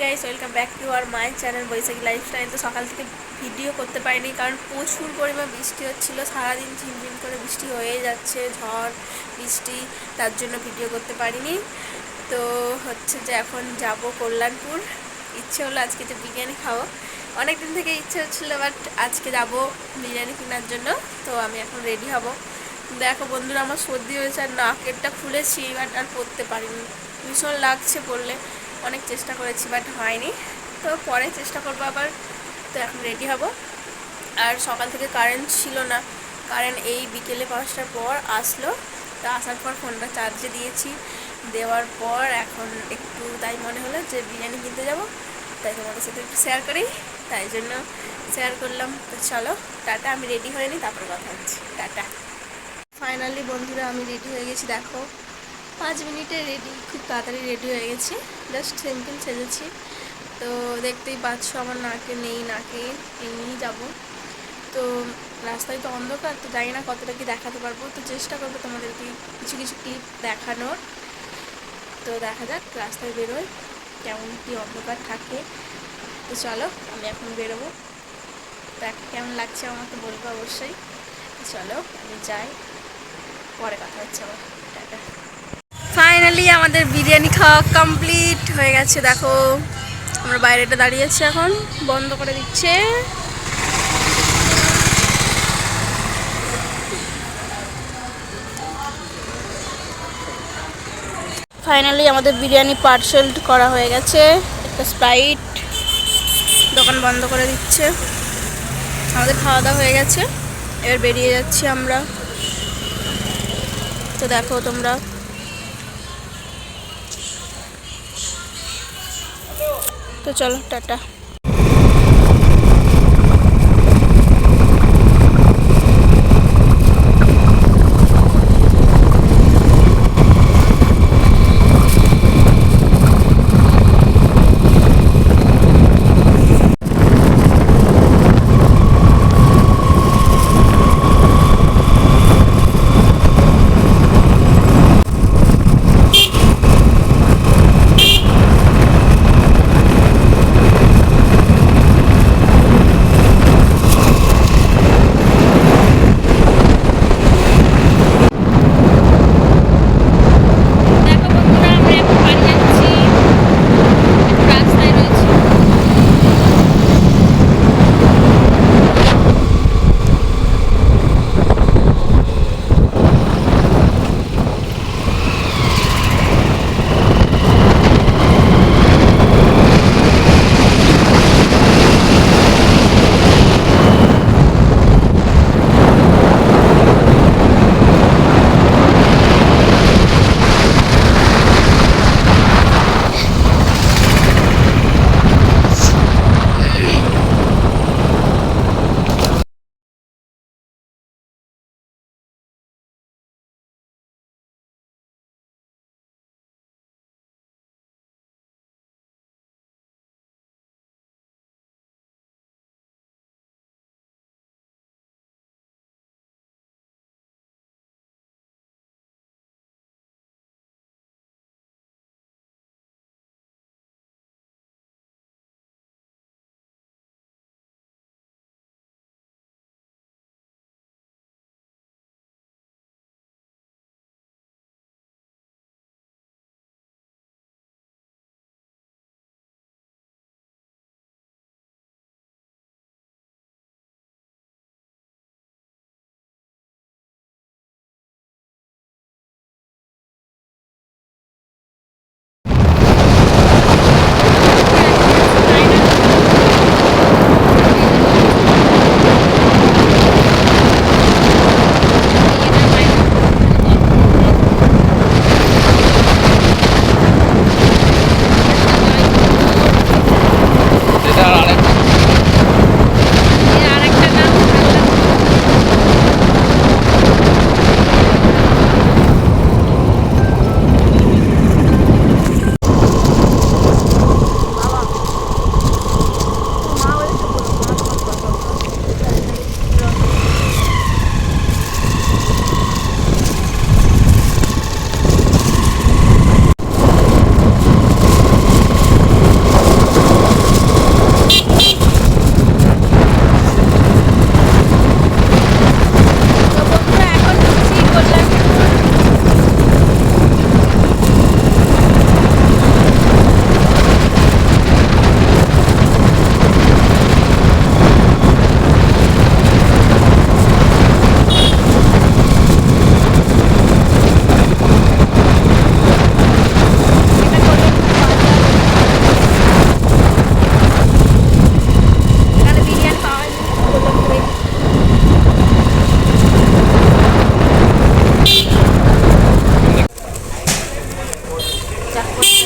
Guys welcome back to our my channel Baishakhi lifestyle তো সকাল থেকে ভিডিও করতে পারিনি, কারণ প্রচুর পরিমাণ বৃষ্টি হচ্ছিল। সারাদিন ঝিমঝিম করে বৃষ্টি হয়ে যাচ্ছে, ঝড়, বৃষ্টি, তার জন্য ভিডিও করতে পারিনি। তো হচ্ছে যে এখন যাব কল্যাণপুর। ইচ্ছে হলো আজকে যে বিরিয়ানি খাব। অনেক দিন থেকে ইচ্ছে হচ্ছিল বাট আজকে যাব বিরিয়ানি কেনার জন্য। তো আমি এখন রেডি হব। দেখো বন্ধুরা, আমার সর্দি হয়েছে আর নাকেরটা খুলেছি বাট আর পরতে পারিনি। ভীষণ লাগছে পড়লে। অনেক চেষ্টা করেছি বাট হয়নি। তো পরে চেষ্টা করব আবার। তো এখন রেডি হব। আর সকাল থেকে কারেন্ট ছিল না। কারেন্ট এই বিকেলে পাঁচটার পর আসলো। তো আসার পর ফোনটা চার্জে দিয়েছি। দেওয়ার পর এখন একটু তাই মনে হলো যে বিরিয়ানি কিনতে যাব। তাই তোমাদের সাথে একটু শেয়ার করি। তাই জন্য শেয়ার করলাম। তো চলো, টাটা, আমি রেডি হয়ে নিই, তারপরে কথা হচ্ছে। টাটা। ফাইনালি বন্ধুরা, আমি রেডি হয়ে গেছি, দেখো। পাঁচ মিনিটে রেডি খুব তাড়াতাড়ি রেডি হয়ে গেছি। জাস্ট সিম্পল সেজেছি। তো দেখতেই পাচ্ছ আমার নাকে নেই, নাকে এমনিই যাব। তো রাস্তায় তো অন্ধকার, তো জানি না কতটা কি দেখাতে পারব। তো চেষ্টা করব তোমাদেরকে কিছু কিছু ক্লিপ দেখানোর। তো দেখা যাক, রাস্তায় বেরোয় কেমন কি অন্ধকার থাকে। তো চলো, আমি এখন বেরোবো। দেখ, কেমন লাগছে আমাকে বলব অবশ্যই। চলো, আমি যাই। পরে কথা হচ্ছে টাটা ফাইনালি আমাদের বিরিয়ানি খাওয়া কমপ্লিট হয়ে গেছে, দেখো। আমরা বাইরেটা দাঁড়িয়েছি এখন, বন্ধ করে দিচ্ছে। ফাইনালি আমাদের বিরিয়ানি পার্সেল করা হয়ে গেছে, একটা স্প্রাইট দোকান বন্ধ করে দিচ্ছে। আমাদের খাওয়া দাওয়া হয়ে গেছে, এবার বেরিয়ে যাচ্ছি আমরা। তো দেখো তোমরা তো চলো টাটা।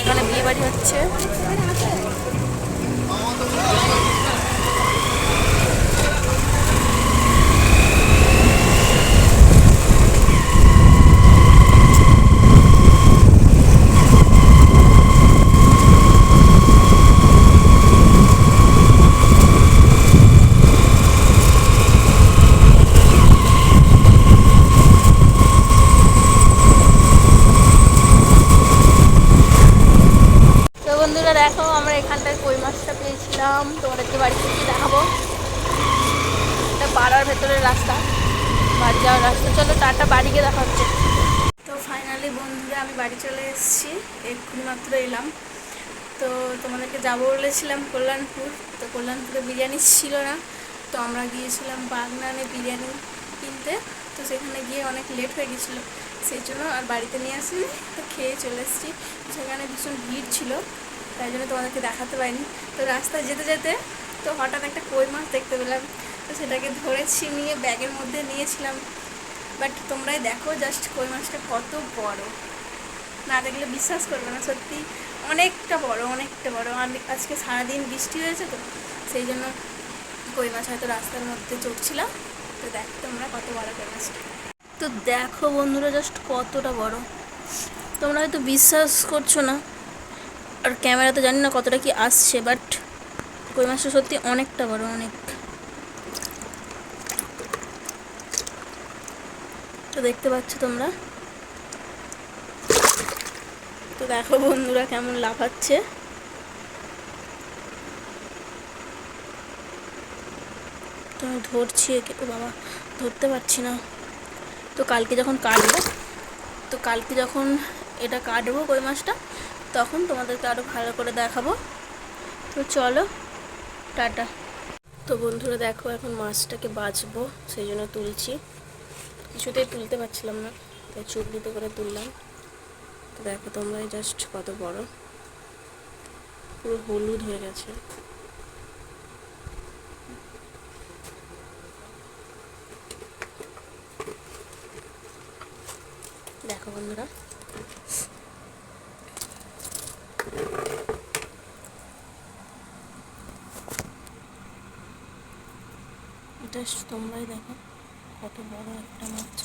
এখানে বিয়ে বাড়ি হচ্ছে। পাড়ার ভেতরের রাস্তা। বাড়ি যাওয়ার রাস্তা। চলো টাটা, বাড়ি গিয়ে দেখা হচ্ছে। তো ফাইনালি বন্ধুরা, আমি বাড়ি চলে এসেছি। এক্ষুনি মাত্র এলাম। তো তোমাদেরকে যাব বলেছিলাম কল্যাণপুর। তো কল্যাণপুরে বিরিয়ানি ছিল না। তো আমরা গিয়েছিলাম বাগনানে বিরিয়ানি কিনতে। তো সেখানে গিয়ে অনেক লেট হয়ে গেছিল। সেই জন্য আর বাড়িতে নিয়ে আসি তো খেয়ে চলে এসেছি। সেখানে ভীষণ ভিড় ছিল। তাই জন্য তোমাদেরকে দেখাতে পারিনি। তো রাস্তায় যেতে যেতে তো হঠাৎ একটা কই মাছ দেখতে পেলাম। তো সেটাকে ধরেছি নিয়ে ব্যাগের মধ্যে নিয়েছিলাম। বাট তোমরাই দেখো জাস্ট কই মাছটা কত বড়। না দেখলে বিশ্বাস করবে না, সত্যি অনেকটা বড় অনেকটা বড়। আজকে সারাদিন বৃষ্টি হয়েছে তো, সেই জন্য কই মাছ হয়তো রাস্তার মধ্যে চড়ছিলাম। তো দেখো তোমরা কত বড় কই মাছটা তো দেখো বন্ধুরা জাস্ট কতটা বড়। তোমরা হয়তো বিশ্বাস করছ না, আর ক্যামেরা তো জানি না কতটা কি আসছে, বাট কই মাছটা সত্যি অনেকটা বড়, অনেক। তো দেখতে পাচ্ছ তোমরা। তো দেখো বন্ধুরা কেমন লাফাচ্ছে। তো আমি ধরছি একে। ও বাবা, ধরতে পারছি না। তো কালকে যখন কাটবো, তো কালকে যখন এটা কাটবো কই মাছটা, তখন তোমাদেরকে আরও ভালো করে দেখাবো। তো চলো, টাটা। তো বন্ধুরা দেখো এখন মাছটাকে বাঁচবো, সেই জন্য তুলছি। কিছুতেই তুলতে পারছিলাম না, তাই চোখ দিতে করে তুললাম। তো দেখো তোমরা জাস্ট কত বড়। পুরো হলুদ হয়ে গেছে। দেখো বন্ধুরা। জাস্ট তোমরাই দেখো। কত বড় একটা মাছ।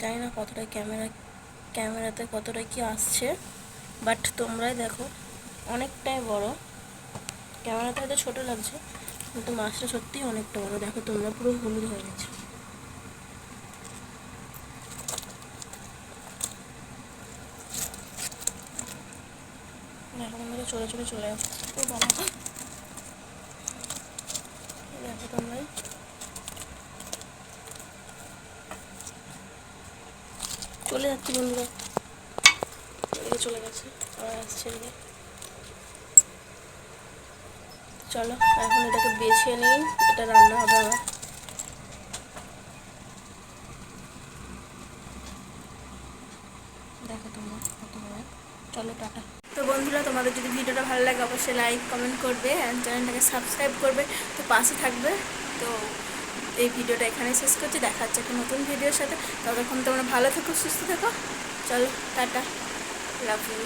জানি না কতটা ক্যামেরা, ক্যামেরাতে কতটা কি আসছে, বাট তোমরাই দেখো, অনেকটাই বড়। ক্যামেরাতে হয়তো ছোটো লাগছে, কিন্তু মাছটা সত্যিই অনেকটা বড়। দেখো, তোমরা পুরো হলুদ হয়ে গেছে দেখো বন্ধুরা চলে চলে চলে। ও বাবা। দেখো তোমরাই চলে যাচ্ছি বন্ধুরা। চলে গেছে। আবার আসছে এদিকে। চলো, এখন এটাকে বেছে নিই। এটা রান্না হবে আমার। দেখো তোমরা কত চলো, টাটা। তো বন্ধুরা, তোমাদের যদি ভিডিওটা ভালো লাগে, অবশ্যই লাইক কমেন্ট করবে অ্যান্ড চ্যানেলটাকে সাবস্ক্রাইব করবে। তো পাশে থাকবে। তো এই ভিডিওটা এখানে শেষ করছি। দেখা হচ্ছে একটা নতুন ভিডিওর সাথে। ততক্ষণ তোমরা ভালো থেকো, সুস্থ থেকো। চলো, টাটা। Love you